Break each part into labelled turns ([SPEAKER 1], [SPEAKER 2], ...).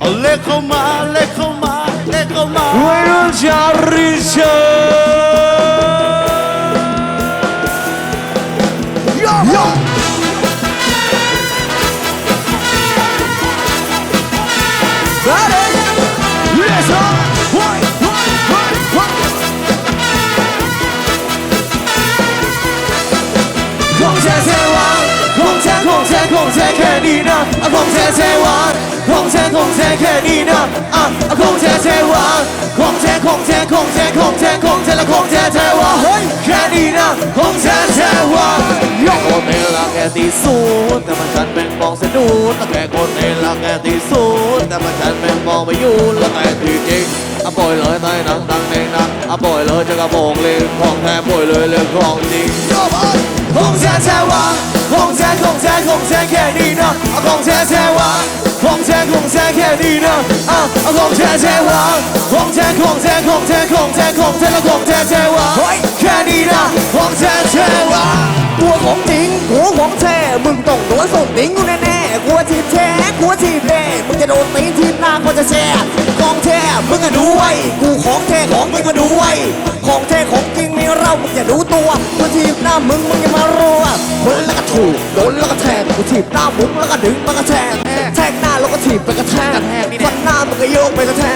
[SPEAKER 1] เอาเลขเข้ามาเลขเข้ามาเลขเข้ามา
[SPEAKER 2] คงแท้คงแท้แค่นี้นะอะคงแท้แท้วะคงแท้คงแท้คงแท้คงแท้คงแท้และคงแท้แท้วะเฮ้ยแค่นี้นะคงแท้แท้วะโยกคนเอลักแกตีศูนแต่มันฉันแม่มองสะดุดแต่แคนเอลักแกตีศูนแต่มันฉันแม่มองไม่ยูแล้วไงทีจริงอะปล่อยเลยใต้นังดังในนังอะปล่อยเลยจะกระโปรเลยของแท้ปล่อยเลยเรื่องของจริงคงแท้แท้วะ ของแท้ของแท้ของแท้แค่นี้นะเอาของแท้แท้วะของแท้ของแท้แค่นี้นะอะเอาของแท้แท้วะของแท้ของแท้ของแท้ของแท้ของแท้และวของแท้แท้วะแค่นี้นะของแท้แท้วะ
[SPEAKER 3] ตัวของจริงหัวของแท้มึงต้องโดนส่งติ้งกูแน่ๆกลัวทีบแท้กัวทีบแน่มึงจะโดนตีทีหน้าก็จะแช่ของแท้มึงก็ดูไว้กูของแท้ของมึงก็ดูไว้ามึงอย่าดูตัวกูทีบหน้ามึงมึงอย่ามารัวคนแล้วก็ถูกโดนแล้วก็แทงกูทีบหน้ามึงแล้วก็ดึงมันก็แทงแทงหน้าแล้วก็ถีบไปกระแทกฟันหน้ามึงก็โยกไปกระแทก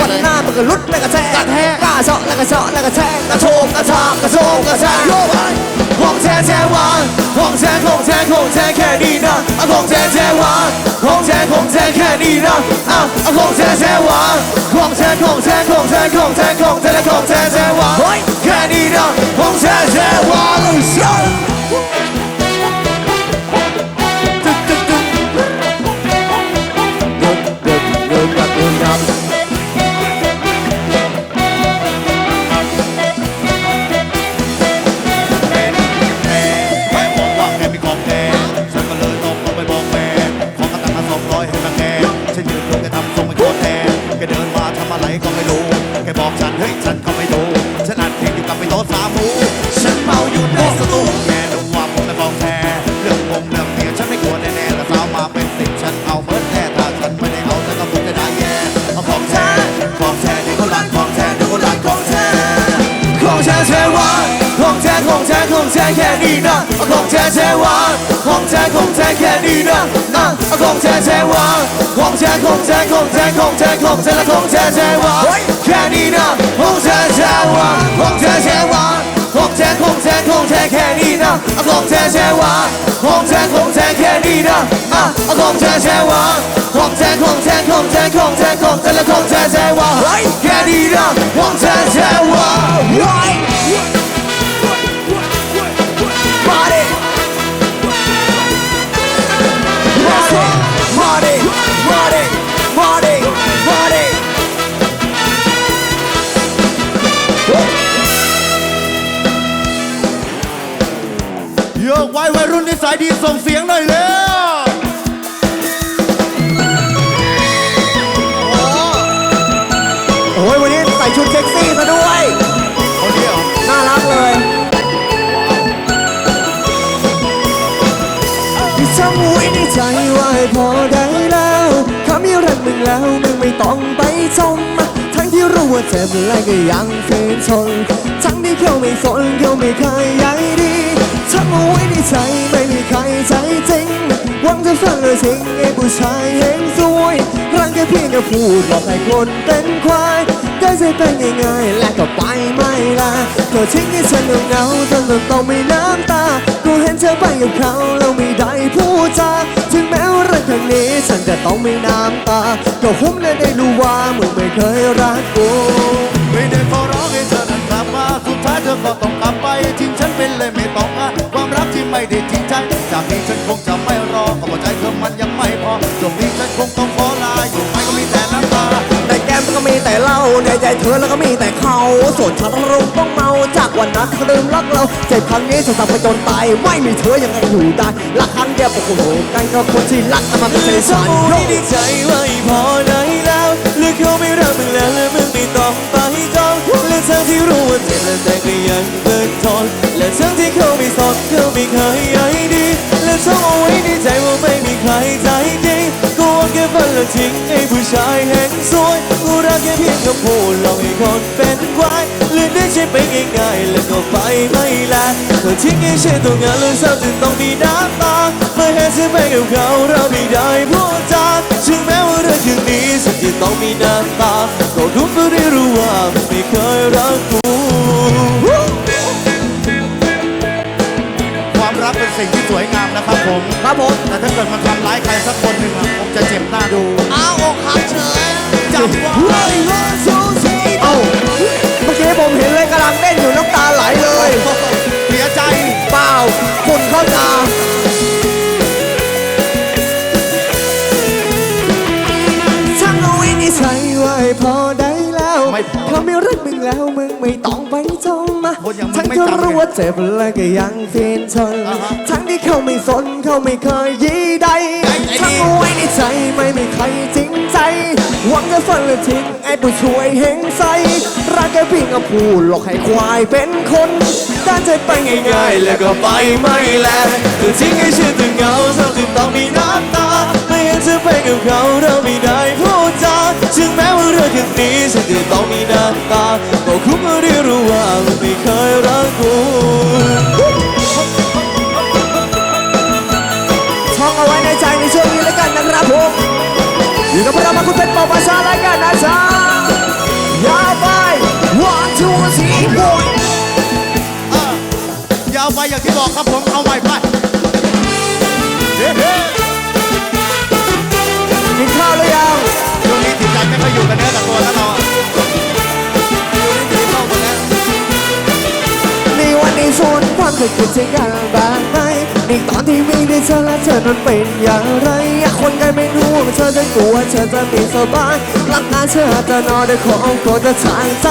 [SPEAKER 3] ฟันหน้ามึงก็ลุดไปกระแทกกล้าเซาะแล้วก็ซาะแล้ก็แทงกระโชกกระชากกระโชกกระชากโยกไป
[SPEAKER 2] องแท้แท้วานของแท้ของแท้ของแท้แค่นี้นะอะของแท้แท้หวานของแท้ของแท้
[SPEAKER 1] แค่นี้นะอะอะของแท้แท้หวานของแท้ของแท้ของแท้ของแท้ของแท้และของแท้แท้หวานแค่นี้นะของแท้แท้หวาน นี้นะอาของแท้แท้วาของแท้ของแท้แค่นี้นะนะเอาของแท้แท้วาของแท้ของแท้ของแท้ของแท้ของแท้และของแท้แท้วาแค่นี้นะของแท้แท้วาของแท้แท้วาของแท้ของแท้ของแท้แค่นี้นะเอาของแท้
[SPEAKER 2] แท้วาของแท้ของแท้แค่นี้นะอะอาของแท้แท้วาของแท้ของแท้ของแท้ของแท้ของเธอและของแท้แท้วาแค่นี้นะของแท้แท
[SPEAKER 1] ว กไว้วัยรุ่นนิสัยดีส่งเสียงหน่อยเร็ว
[SPEAKER 3] โอ้ยวันนี้ใส่ชุดเซ็กซี่ซะด้วย
[SPEAKER 1] คนเดียว
[SPEAKER 3] น่ารักเลยที่ทำไว้ในใจว่าให้พอได้แล้วถ้ามีรักมึงแล้วมึงไม่ต้องไปจมทั้งที่รู้ว่าเจ็บและก็ยังฝืนทนทั้งที่เขาไม่สนเขาไม่เคยใยดี ทำเอาไว้ในใจไม่มีใครใจจริงหวังจะฟังเลยทิ้งไอ้ผู้ชายเฮงซวยรังแค่เพียงแค่พูดหลอกให้คนเป็นควายได้ใจเป็นง่ายๆและก็ไปไม่ละเธอทิ้งให้ฉันเหงาๆจนต้องต้องไม่น้ำตากูเห็นเธอไปกับเขาแล้วไม่ได้พูดจาถึงแม้ว่าเรื่องครั้งนี้ฉันจะต้องไม่น้ำตาก็คุ้มและได้รู้ว่ามึงไม่เคยรักกู
[SPEAKER 1] ที่ไม่ได้จริงใจจากนี้ฉันคงจะไม่รอก็เพราะใจเธอมันยังไม่พอจบนี้ฉันคงต้องขอลาอยู่ไปก็มีแต่น้ำตา
[SPEAKER 3] ในแก้มก็มีแต่เหล้าในใจเธอแล้วก็มีแต่เขาส่วนฉันต้องรุมต้องเมาจากวันนั้นเธอลืมรักเราเจ็บครั้งนี้จะทำไปจนตายไม่มีเธอยังไงอยู่ได้รักครั้งเดียวปกโหกันกับคนที่รักแต่มันไม่ใช่ฉัน
[SPEAKER 2] โยดีใจไว่าอีพอได้แล้วหรือเขาไม่รักมึงแล้วและมึงไม่ต้องไปจอง ทั้งที่รู้ว่าเจ็บและแต่ก็ยังเบิกทนและทั้งที่เขาไม่สนเขาไม่เคยใยดี และท่องเอาไว้ในใจว่าไม่มีใครใจจริงกูว่าแค่ฝันและทิ้งให้ผู้ชายแห่งสวยกูรักแค่เพียงคำพูดหลอกให้คนเป็นควายเลือนได้ใช่ไปง่ายๆแล้วก็ไปไม่ลาเธอทิ้งให้ฉันต้องานเลยเศร้าจนต้องมีน้ำตาเมื่อเห็นเธอไปกับเขาเราไม่ได้พูดจาถึงแม้ว่าเรื่องคืนนี้ฉันจะต้องมีน้ำตาก็รู้ก็ได้รู้ว่า เคยรักกู
[SPEAKER 1] ความรักเป็นสิ่งที่สวยงามนะครับผม
[SPEAKER 3] ครับผม
[SPEAKER 1] แต่ถ้าเกิดมันทำร้ายใครสักคนหนึ่งอะผมจะเจ็บหน้าดู
[SPEAKER 3] อ้าวอกหักเฉย
[SPEAKER 1] จำว่า
[SPEAKER 3] เฮ้ยเฮ้ยซูซีเอ้าเมื่อกี้ผมเห็นเลยกำลังเต้นอยู่น้ำตาไหลเลย
[SPEAKER 1] เสียใจ
[SPEAKER 3] เปล่าฝุ่นเข้าตาช่างเอาไว้ในใจไว้พอได้แล้ว
[SPEAKER 1] ไม่พอ
[SPEAKER 3] เขาไม่รักมึ งแล้วมึงไม่ต้องไปจมมา
[SPEAKER 1] คนอย่างมึง
[SPEAKER 3] ทั้ง
[SPEAKER 1] ไม่
[SPEAKER 3] ที่
[SPEAKER 1] จำ
[SPEAKER 3] รู้ว่าเจ็บแล้วก็ยังเฟียนทน
[SPEAKER 1] อ่าฮะ
[SPEAKER 3] ทั้งที่เขาไม่สนเขาไม่เคยยีใด
[SPEAKER 1] ไอ้ไอ้นี่
[SPEAKER 3] ช่างเอาไว้ในใจไม่มีใครจริงใจ หวังจะฝันและทิ้งไอ้ผู้ช่วยเฮงใสรักแค่เพียงกับผู้หลอกให้ควายเป็นคนด้านใจไปง่ายๆ
[SPEAKER 2] ง่ายๆแล้วก็ไปไม่แลเธอทิ้งให้ฉันต้องเหงาเศร้าจนต้องมีน้ำตาไม่ เห็นเธอไปกับเขาเราไม่ได้พูดจาถึงแม้ว่าเรื่องคืนนี้ฉันจะต้องมีน้ำตาก็คุ้มก็ได้รู้ว่ามันไม่เคยรักกู
[SPEAKER 3] ท่องเอาไว้ในใจในช่วงนี้แล้วกันนะครับผมอยู่กับพวกเรามาคุณเป็นปอประชาแล้วกันนะจ๊ะยาวไป one two three four
[SPEAKER 1] เอออย่าเอาไปอย่างที่บอกครับผมเอาใหม่ไปเฮ้
[SPEAKER 3] กั
[SPEAKER 1] บเนื้อกับตัวแล้วเราอะอยู่ในที่เข้าหมดแล้ว
[SPEAKER 3] ในวันนี้ฝนความเคยคิดถึงกันบ้างไหมในตอนที่ ได้เธอและเธอนั้นเป็นอย่างไรอยากคนไกลไม่รู้ว่าเธอจะกลัวเธอจะมีสบายรักงานเธอจะนอนได้ของก็จะทางใจ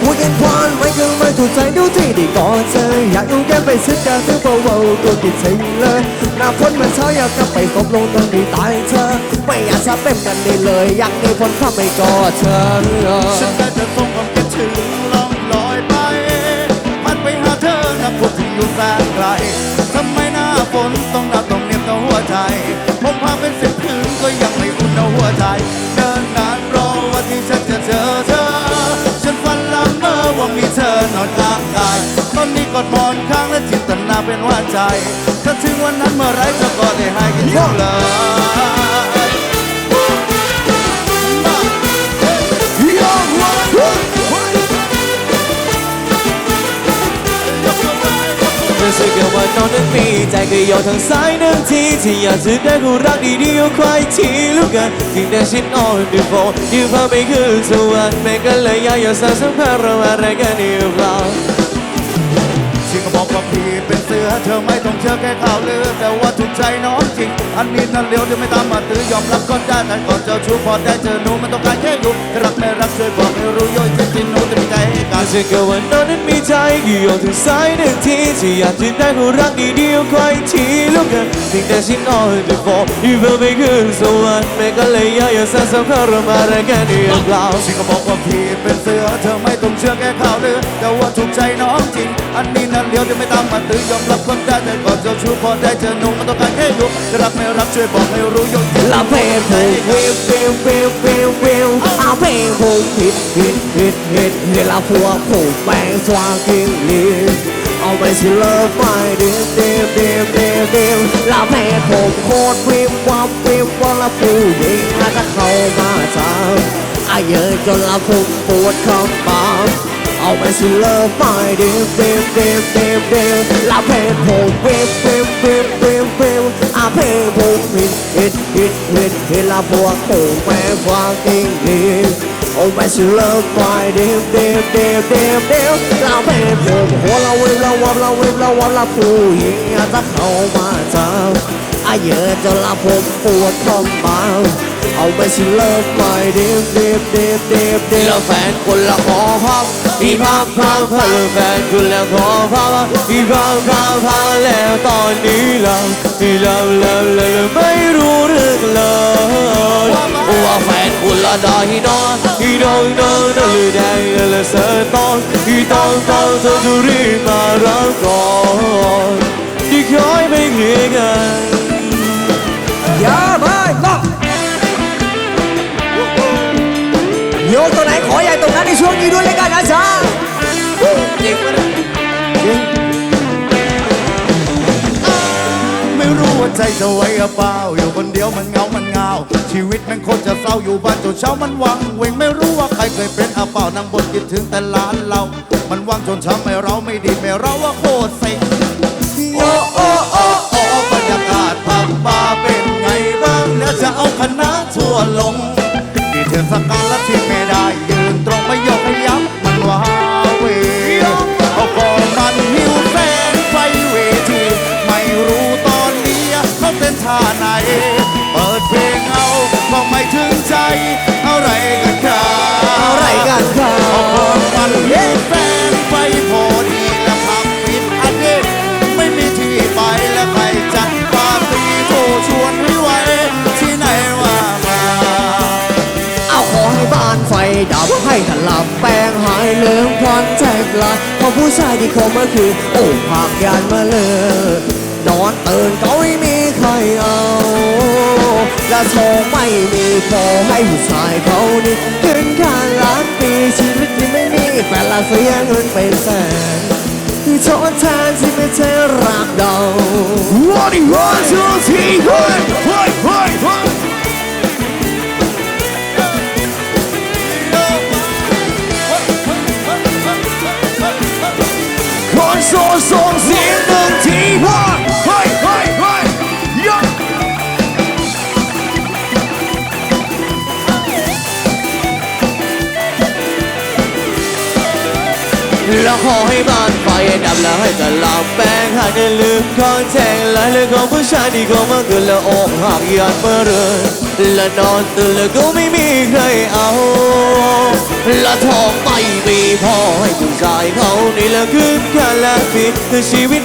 [SPEAKER 3] พูดกันควันไม่ก็ไม่ถูกใจดูที่ด้ก่อนเธออยากดูแค่ไปซึ้งกันถึงเบาๆตัวกิดถึงเลยหน้าฝนมันเช้าอยากจะไปตบลงตรงนี้ตายเธอ ไม่อยากจะเป็นกันได้เลย อยากมีคนเข้าไม่กอดเธอ
[SPEAKER 1] ฉันได้แต่ส่งความคิดถึง ฝนต้องหนาวต้องเหน็บต่อหัวใจผมพาเป็นสิบคืนก็ยังไม่อุ่นเอาหัวใจเดินนานรอวันที่ฉันจะเจอเธอ ฉันฝันละเมอว่ามีเธอนอนข้างกายตอนนี้กอดหมอนข้างและจิตตนาเป็นว่าใจ ถ้าถึงวันนั้นเมื่อไรเธอก็ได้ให้กันทุกเลย
[SPEAKER 2] สึกว่าน้อนนั้นมีใจก็โยนทางซ้ายหนึ่งทีที่อยากจะได้คู่รักดีๆเอาควายทีลูกกันทิ้งแต่ฉัน on the phone ยืมพาไปคืนสวรรค์แม้ก็เลยอยากอยากสานสัมพันธ์เราอะไรกันหรือเปล่า
[SPEAKER 1] ชิงก็บอกว่าพี่เป็นเสือเธอไม่ต้องเชื่อแค่ข่าวลือ แต่ว่าถูกใจน้องจริง อันนี้นั่นเลี้ยวเดี๋ยวไม่ตามมาตื้อยอมรับก็ได้แต่ก่อนเจ้าชู้พอได้เจอหนูมันต้องการแค่อยู่รักไม่รักช่วยบอกให้รู้ย่อยจริงๆหนูจะมีใจให้กัน
[SPEAKER 2] รู้สึกว่าน้องนั้นมีใจก็โยนทางซ้ายหนึ่งทีที่อยากจะได้คู่รักดีๆเอาควายทีลูกกันทิ้งแต่ฉัน on the phone ยืมพาไปคืนสวรรค์แม่ก็เลยอยากอยากสานสัมพันธ์เราอะไรกันอีกเปล่า
[SPEAKER 1] ชิงก็บอกว่าพี่เป็นเสือเธอไม่ต้องเชื่อแค่ข่าวลือ แต่ว่าถูกใจน้องจริง อันนี้นั่นอย่างเดียวจะไม่ตามมาตื้อยอมรับความได้แต่ก่อนเจ้ชู้พอได้เธอหนุ่มมัต้องการแค่อยู่จะรับไม่รับช่วยบอกให้รู้ยุกลาเพลงผมวิ
[SPEAKER 3] ววิววิววิววิว
[SPEAKER 1] อาเพลงผ
[SPEAKER 3] มฮิดผิดผิดผิดเวลาพวผูกแปงสว่างกินลีเอาไปสิเลิฟไปเดียวเดียวเดียวเดียวลาเพลงผมโคตรวิววับวิววับละผู้หญิงถ้าเข้ามาทำอายเยอะจนละผมปวดคำบาม ง Always you love my dim, dim, dim, dim, dim. La pepo, whip, whip, whip, whip, whip. อาเพลงผมฮิตฮิตฮิตฮิตฮิตละพวกผมแม่ฟังอิงลิชโอ้แม่ฉันเลิฟไปเดียวเดียวเดียวเดียวเดียวละเพลงผมหัวเราวิบเราวับเราวิบเราวับละผู้หญิงอาจะเข้ามาจับอาเยอะจนละผมปวดท้องบา เอาไปฉันเลิฟไปเดียวเดียวเดียวเดียวเดียว
[SPEAKER 2] แล้วแฟนคนละขอพับอีพับพับพับแฟนคนละขอพับอีพับพับพับแล้วตอนนี้เราอีเราเราเราไม่รู้เรื่องเลยว่าแฟนคนละดอยนอนอีดอยนอนนั่นเลยแดงเลยเสือตอนอีตอนตอนเธอจะรีบมา
[SPEAKER 3] ใจจะ
[SPEAKER 1] ไว้หรือเปล่าอยู่คนเดียวมันเงา มันเงา ชีวิตมันโคตรจะเศร้าอยู่บ้านจนเช้ามันวังเวงไม่รู้ว่าใครเคยเป็นอาเป่านั่งบนคิดถึงแต่หลานเรา มันวังจนช้ำไม่เราไม่ดีไม่เราว่าโคตรเซ็งโอ้โอ้โอ้โอ้บรรยากาศผับบาร์เป็นไงบ้างแล้วจะเอาคณะทั่วลงที่เทศกาล ดับให้
[SPEAKER 3] ถลับแป้งหายเลืมควันแจกลายเพราะผู้ชายที่เขามาคือ โอ้หากยานมาเลย นอนตื่นก็ไม่มีใครเอา และโชว์ไม่มีพอให้ผู้ชายเขานี่ขึ้นค่าล้านปีชีวิตที่ไม่มีแฟนละเสียเงินเป็นแสนที่ทดแทนที่ไม่ใช่รักเรา
[SPEAKER 1] One, one, two, three, one, one,
[SPEAKER 3] แล้วขอให้บ้านไฟดับแล้วให้ตลับแป้งหากได้ลืมคอนแทงและเรื่องของผู้ชายที่เขามาคืนแล้วอกหักยานเมื่อเรินและนอนตื่นแล้วก็ไม่มีใครเอาและทองไม่มีพอให้ผู้ชายเขานี่แหละคืนแค่ละปีคือชีวิต